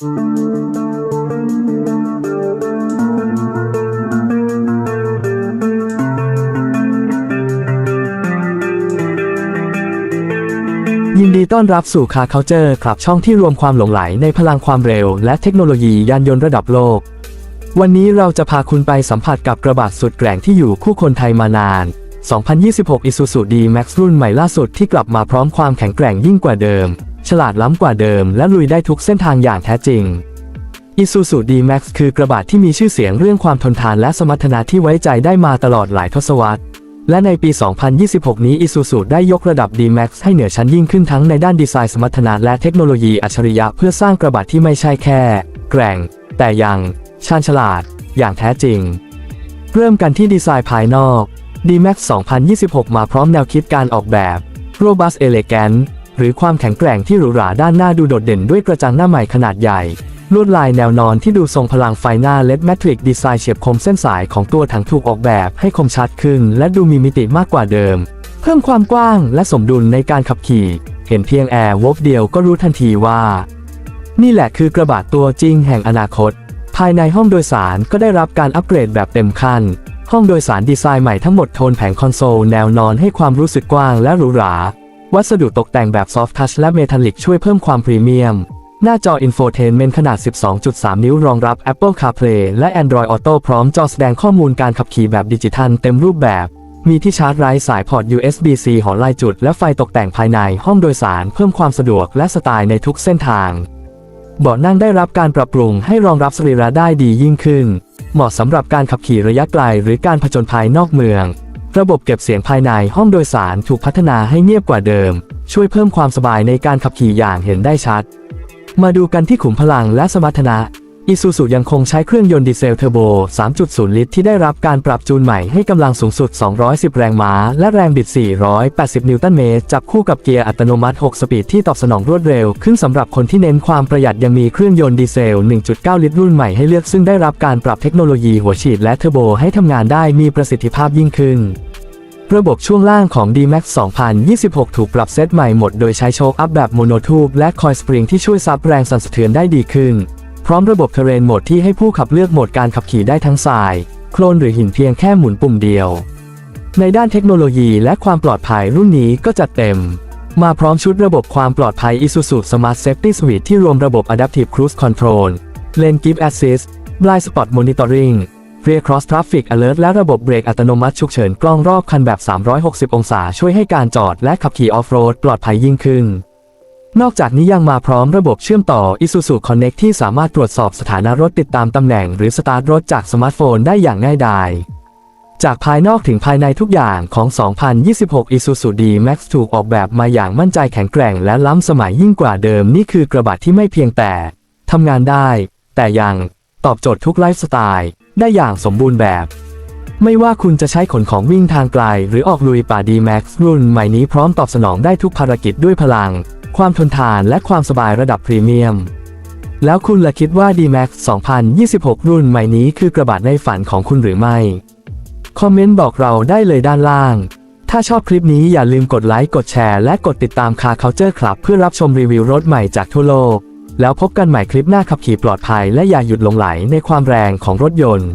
ยินดีต้อนรับสู่คาเคาเจอร์ครับช่องที่รวมความหลงไหลในพลังความเร็ว และเทคโนโลยียานยนต์ระดับโลก วันนี้เราจะพาคุณไปสัมผัสกับกระบะสุดแกร่งที่อยู่คู่คนไทยมานาน 2026 Isuzu D-Max รุ่นใหม่ล่าสุดที่กลับมาพร้อมความแข็งแกร่งยิ่งกว่าเดิม ฉลาดล้ำกว่าเดิม และลุยได้ทุกเส้นทางอย่างแท้จริง Isuzu D-Max คือกระบะที่มีชื่อเสียงเรื่องความทนทานและสมรรถนะที่ไว้ใจได้มาตลอดหลายทศวรรษ และในปี 2026 นี้ Isuzu ได้ยกระดับ D-Max ให้เหนือชั้นยิ่งขึ้นทั้งในด้านดีไซน์สมรรถนะและเทคโนโลยีอัจฉริยะเพื่อสร้างกระบะที่ไม่ใช่แค่ แกร่ง แต่ยังชาญฉลาด อย่างแท้จริง เริ่มกันที่ดีไซน์ภายนอก D-Max 2026 มาพร้อมแนวคิดการออกแบบ Robust Elegant หรือความแข็งแกร่งที่หรูหราด้านหน้าดูโดดเด่นด้วยกระจังหน้าใหม่ขนาดใหญ่ ลวดลายแนวนอนที่ดูทรงพลังไฟหน้าเลดแมทริกดีไซน์เฉียบคมเส้นสายของตัวถังถูกออกแบบให้คมชัดขึ้น และดูมีมิติมากกว่าเดิม เพิ่มความกว้างและสมดุลในการขับขี่ เห็นเพียงแอร์วอกเดียวก็รู้ทันทีว่า นี่แหละคือกระบะตัวจริงแห่งอนาคต ภายในห้องโดยสารก็ได้รับการอัปเกรดแบบเต็มขั้นห้องโดยสารดีไซน์ใหม่ทั้งหมดโทนแผงคอนโซลแนวนอนให้ความรู้สึกกว้างและหรูหรา วัสดุตกแต่งแบบซอฟท์ทัชและเมทัลลิกช่วยเพิ่มความพรีเมียม หน้าจออินโฟเทนเมนต์ขนาด 12.3 นิ้วรองรับ Apple CarPlay และ Android Auto พร้อมจอแสดงข้อมูลการขับขี่แบบดิจิทัลเต็มรูปแบบ มีที่ชาร์จไร้สายพอร์ต USB-C หอลายจุด และไฟตกแต่งภายในห้องโดยสารเพิ่มความสะดวกและสไตล์ในทุกเส้นทาง เบาะนั่งได้รับการปรับปรุงให้รองรับสรีระได้ดียิ่งขึ้น เหมาะสำหรับการขับขี่ระยะไกลหรือการผจญภัยนอกเมือง ระบบเก็บเสียงภายในห้องโดยสารถูกพัฒนาให้เงียบกว่าเดิม ช่วยเพิ่มความสบายในการขับขี่อย่างเห็นได้ชัด มาดูกันที่ขุมพลังและสมรรถนะ Isuzu ยังคงใช้เครื่องยนต์ดีเซลเทอร์โบ 3.0 ลิตรที่ได้รับการปรับจูนใหม่ให้กำลังสูงสุด 210 แรงม้า และแรงบิด 480 นิวตันเมตร จับคู่กับเกียร์อัตโนมัติ 6 สปีดที่ตอบสนองรวดเร็ว ขึ้นสำหรับคนที่เน้นความประหยัดยังมีเครื่องยนต์ดีเซล 1.9 ลิตรรุ่นใหม่ให้เลือกซึ่งได้รับการปรับเทคโนโลยีหัวฉีดและเทอร์โบให้ทำงานได้มีประสิทธิภาพยิ่งขึ้นระบบช่วงล่างของ D-Max 2026 ถูกปรับเซตใหม่หมด โดยใช้โชคอัพแบบโมโนทูบและคอยสปริงที่ช่วยซับแรงสั่นสะเทือนได้ดีขึ้น ร้อมระบบเทเรนโหมดที่ให้ผู้ขับเลือกโหมดการขับขี่ได้ทั้งทราย โคลนหรือหินเพียงแค่หมุนปุ่มเดียว ในด้านเทคโนโลยีและความปลอดภัยรุ่นนี้ก็จัดเต็ม มาพร้อมชุดระบบความปลอดภัย Isuzu Smart Safety Suite ที่รวมระบบ Adaptive Cruise Control Lane Keep Assist Blind Spot Monitoring Rear Cross Traffic Alert และระบบเบรกอัตโนมัติฉุกเฉินกล้องรอบคันแบบ 360 องศาช่วยให้การจอดและขับขี่ออฟโรดปลอดภัยยิ่งขึ้น นอกจากนี้ยังมาพร้อมระบบเชื่อมต่อ Isuzu Connect ที่สามารถตรวจสอบสถานะรถติดตามตำแหน่ง หรือสตาร์ทรถจากสมาร์ทโฟนได้อย่างง่ายดาย จากภายนอกถึงภายในทุกอย่างของ 2026 Isuzu D-Max ถูกออกแบบมาอย่างมั่นใจแข็งแกร่งและล้ำสมัยยิ่งกว่าเดิมนี่คือกระบะที่ไม่เพียงแต่ทำงานได้ แต่ยังตอบโจทย์ทุกไลฟ์สไตล์ได้อย่างสมบูรณ์แบบ ไม่ว่าคุณจะใช้ขนของวิ่งทางไกล หรือออกลุยป่า D-Max รุ่นใหม่นี้พร้อมตอบสนองได้ทุกภารกิจด้วยพลัง ความทนทานและความสบายระดับพรีเมียม แล้วคุณล่ะคิดว่า D-Max 2026 รุ่นใหม่นี้คือกระบะในฝันของคุณหรือไม่ คอมเมนต์บอกเราได้เลยด้านล่าง ถ้าชอบคลิปนี้อย่าลืมกดไลค์ กดแชร์ และกดติดตามคาเคาเจอร์ครับเพื่อรับชมรีวิวรถใหม่จากทั่วโลก แล้วพบกันใหม่คลิปหน้าขับขี่ปลอดภัยและอย่าหยุดหลงไหลในความแรงของรถยนต์